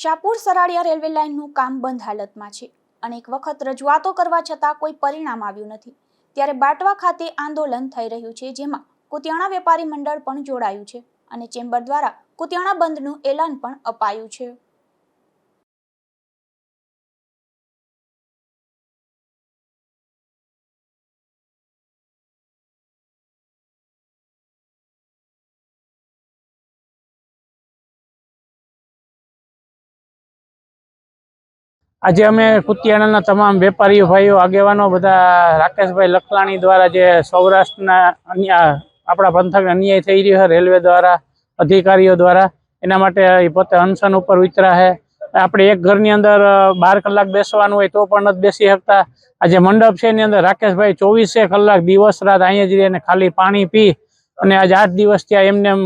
Shapur સરાડિયા railway લાઇનનું કામ બંધ હાલતમાં છે. અનેક વખત રજૂઆતો કરવા છતાં કોઈ પરિણામ આવ્યું નથી. ત્યારે બાટવા ખાતે આંદોલન થઈ રહ્યું છે, જેમાં કુતિયાણા વેપારી મંડળ પણ જોડાયું છે અને ચેમ્બર દ્વારા કુતિયાણા બંધનું એલાન પણ અપાયું છે. આજે અમે કુતિયાણાના તમામ વેપારીઓ, ભાઈઓ, આગેવાનો બધા રાકેશભાઈ લખલાણી દ્વારા જે સૌરાષ્ટ્રના અન્ય, આપણા પંથકને અન્યાય થઈ રહ્યો છે, રેલવે દ્વારા, અધિકારીઓ દ્વારા, એના માટે પોતે અનશન ઉપર ઉતરા છે. આપણે એક ઘરની અંદર બાર કલાક બેસવાનું હોય તો પણ નથી બેસી શકતા. આ જે મંડપ છે એની અંદર, રાકેશભાઈ ચોવીસે કલાક દિવસ રાત અહીંયા જ રહીને ખાલી પાણી પી અને આજે આઠ દિવસ ત્યાં એમને એમ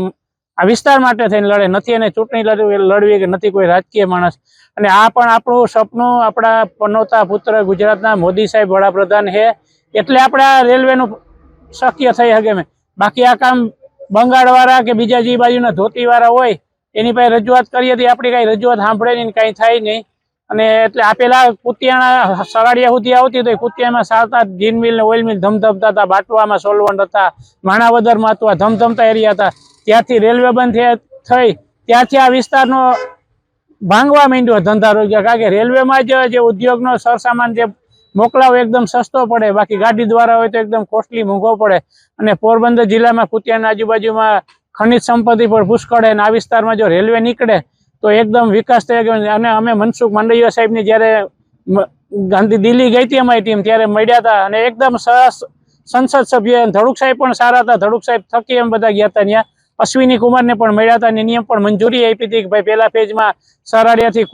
આ વિસ્તાર માટે થઈને લડે. નથી એને ચૂંટણી લડવી લડવી કે નથી કોઈ રાજકીય માણસ. અને આ પણ આપણું સપનું, આપણા પનોતા પુત્ર ગુજરાતના મોદી સાહેબ વડાપ્રધાન છે. એટલે આપણે આ રેલવેનું શક્ય થઈ શકે મેં બાકી આ કામ બંગાળવાળા કે બીજા જે બાજુના ધોતીવાળા હોય, એની પાસે રજૂઆત કરીએ તો આપણી કાંઈ રજૂઆત સાંભળે નહીં કાંઈ થાય નહીં. અને એટલે આ પેલા કુતિયાણા સરાડિયા સુધી આવતી તો કુતિયામાં સારતા જીન મિલ ને ઓઇલ મિલ ધમધમતા હતા, બાટવામાં સોલવંટ હતા માણાવદરમાં હતું ધમધમતા એરિયા હતા. ત્યાંથી રેલવે બંધ થઈ. ત્યાંથી આ વિસ્તારનો ભાંગવા માંડ્યો ધંધા રોજગાર કારણ કે રેલવેમાં જ જે ઉદ્યોગનો સરસામાન જે મોકલાવો એકદમ સસ્તો પડે. બાકી ગાડી દ્વારા હોય તો એકદમ કોસ્ટલી મોંઘો પડે. અને પોરબંદર જિલ્લામાં કુતિયાના આજુબાજુમાં ખનિજ સંપત્તિ પર પુષ્કળ અને આ વિસ્તારમાં જો રેલવે નીકળે તો એકદમ વિકાસ થઈ ગયો. અને અમે મનસુખ માંડવીયા સાહેબની જ્યારે ગાંધી દિલ્હી ગઈ હતી અમારી ટીમ ત્યારે મળ્યા હતા. અને એકદમ સરસ સંસદ સભ્ય. ધડુક સાહેબ પણ સારા હતા. ધડુક સાહેબ થકી એમ બધા ગયા હતા ત્યાં. અશ્વિની કુમારને પણ મળ્યા હતા અને નિયમ પણ મંજૂરી આપી હતી કે ભાઈ પહેલા ફેજમાં સરાડિયાથી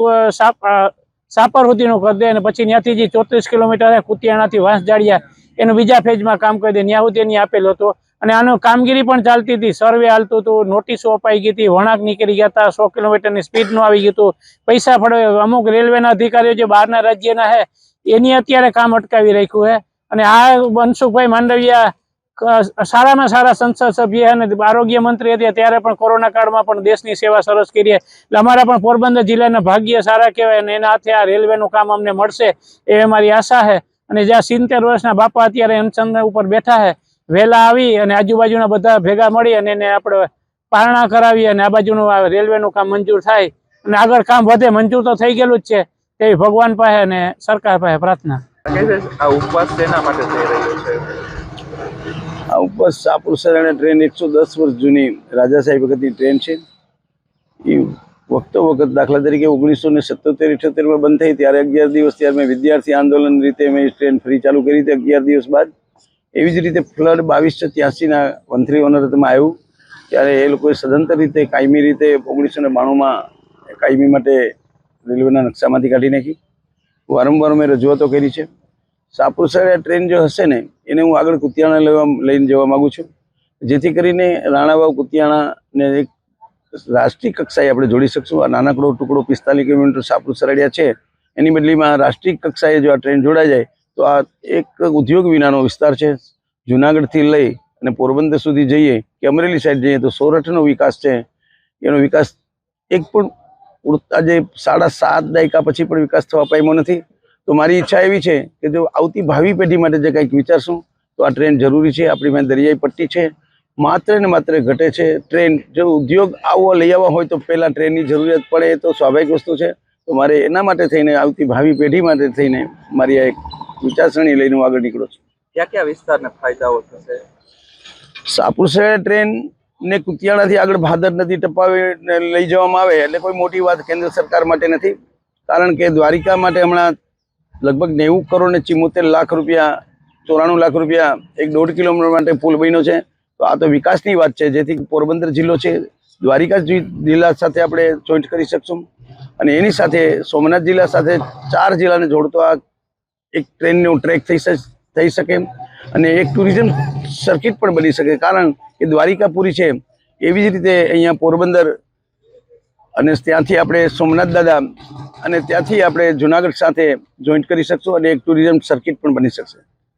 સાપર સુધીનું કરી દે અને પછી ત્યાંથી જે ચોત્રીસ કિલોમીટર કુતિયાણાથી વાંસજાડિયા એનું બીજા ફેજમાં કામ કરી દે. ત્યાં સુધી હતો. અને આનું કામગીરી પણ ચાલતી હતી. સર્વે હાલતું હતું, નોટિસો અપાઈ ગઈ હતી, વળાંક નીકળી ગયા હતા, સો કિલોમીટરની સ્પીડનું આવી ગયું હતું. પૈસા ફળવે અમુક રેલવેના અધિકારીઓ જે બહારના રાજ્યના છે એની અત્યારે કામ અટકાવી રાખ્યું છે અને આ મનસુખભાઈ માંડવિયા સારામાં સારા સંસદ સભ્ય અને આરોગ્ય મંત્રી હતી. ત્યારે પણ કોરોના કાળમાં પણ દેશની સેવા સરસ કરી. એટલે અમારા પણ પોરબંદર જિલ્લાના ભાગ્ય સારા કહેવાય અને એના હાથે આ રેલવેનું કામ અમને મળશે એ અમારી આશા છે. અને જ્યાં સિત્તેર વર્ષના બાપા અત્યારે હેમચંદ ઉપર બેઠા છે, વહેલા આવી અને આજુબાજુના બધા ભેગા મળી અને એને આપણે પારણા કરાવી અને આ બાજુનું રેલવેનું કામ મંજૂર થાય. અને આગળ કામ વધે, મંજૂર તો થઈ ગયેલું જ છે. તેવી ભગવાન પાસે અને સરકાર પાસે પ્રાર્થના. ઉપવાસ તેના માટે થઈ રહ્યો છે? આ ઉપર શાહપુર સરાણા ટ્રેન એકસો દસ વર્ષ જૂની રાજા સાહેબ વખતની ટ્રેન છે. એ વખતો વખત દાખલા તરીકે ઓગણીસો ને સત્તોતેર ઇઠ્યોતેરમાં બંધ થઈ ત્યારે અગિયાર દિવસ ત્યારે મેં વિદ્યાર્થી આંદોલન રીતે મેં ટ્રેન ફરી ચાલુ કરી હતી. અગિયાર દિવસ બાદ એવી જ રીતે ફ્લડ બાવીસો ત્યાસીના વંથલી ઓનરતમાં આવ્યું. ત્યારે એ લોકોએ સદંતર રીતે કાયમી રીતે ઓગણીસો ને બાણુંમાં કાયમી માટે રેલવેના નકશામાંથી કાઢી નાખી. વારંવાર મેં રજૂઆતો કરી છે. શહેર ટ્રેન જો હશે ને એને હું આગળ કુતિયાણા લેવા લઈને જવા માગું છું. જેથી કરીને રાણાવાવ કુતિયાણાને એક રાષ્ટ્રીય કક્ષાએ આપણે જોડી શકશું. આ નાનકડો ટુકડો પિસ્તાલીસ કિલોમીટર શાહપુર સરડિયા છે. એની બદલીમાં રાષ્ટ્રીય કક્ષાએ જો આ ટ્રેન જોડાઈ જાય, તો આ એક ઉદ્યોગ વિનાનો વિસ્તાર છે. જુનાગઢથી લઈ અને પોરબંદર સુધી જઈએ, કે અમરેલી સાઈડ જઈએ, તો સોરઠનો વિકાસ છે. એનો વિકાસ એક પણ આજે સાડા સાત દાયકા પછી પણ વિકાસ થવા પામ્યો નથી. તો મારી ઈચ્છા એવી છે કે જો આવતી ભાવિ પેઢી માટે જે કંઈક વિચારશું તો આ ટ્રેન જરૂરી છે આપણી પાસે દરિયાઈ પટ્ટી છે. માત્ર ને માત્ર ઘટે છે ટ્રેન. જો ઉદ્યોગ આવવો લઈ આવવા હોય તો પહેલાં ટ્રેનની જરૂરિયાત પડે એ તો સ્વાભાવિક વસ્તુ છે. તો મારે એના માટે થઈને આવતી ભાવિ પેઢી માટે થઈને મારી આ એક વિચારસરણી લઈને હું આગળ નીકળું છું. ક્યાં ક્યાં વિસ્તારને ફાયદાઓ થશે? સાપુર શહેર ટ્રેન ને કુતિયાણાથી આગળ ભાદર નદી ટપાવી લઈ જવામાં આવે એટલે કોઈ મોટી વાત કેન્દ્ર સરકાર માટે નથી. કારણ કે દ્વારિકા માટે હમણાં લગભગ નેવું કરોડ ને ચિમોતેર લાખ રૂપિયા, ચોરાણું લાખ રૂપિયા એક દોઢ કિલોમીટર માટે પુલ બન્યો છે. તો આ તો વિકાસની વાત છે, જેથી પોરબંદર જિલ્લો છે. દ્વારિકા જિલ્લા સાથે આપણે જોઈન્ટ કરી શકશું. અને એની સાથે સોમનાથ જિલ્લા સાથે ચાર જિલ્લાને જોડતો આ એક ટ્રેનનો ટ્રેક થઈ થઈ શકે. અને એક ટુરિઝમ સર્કિટ પણ બની શકે. કારણ કે દ્વારિકા પૂરી છે. એવી જ રીતે અહીંયા પોરબંદર અને ત્યાંથી આપણે સોમનાથ દાદા અને ત્યાંથી આપણે જુનાગઢ સાથે જોઈન્ટ કરી શકશું અને એક ટુરિઝમ સર્કિટ પણ બની શકશે.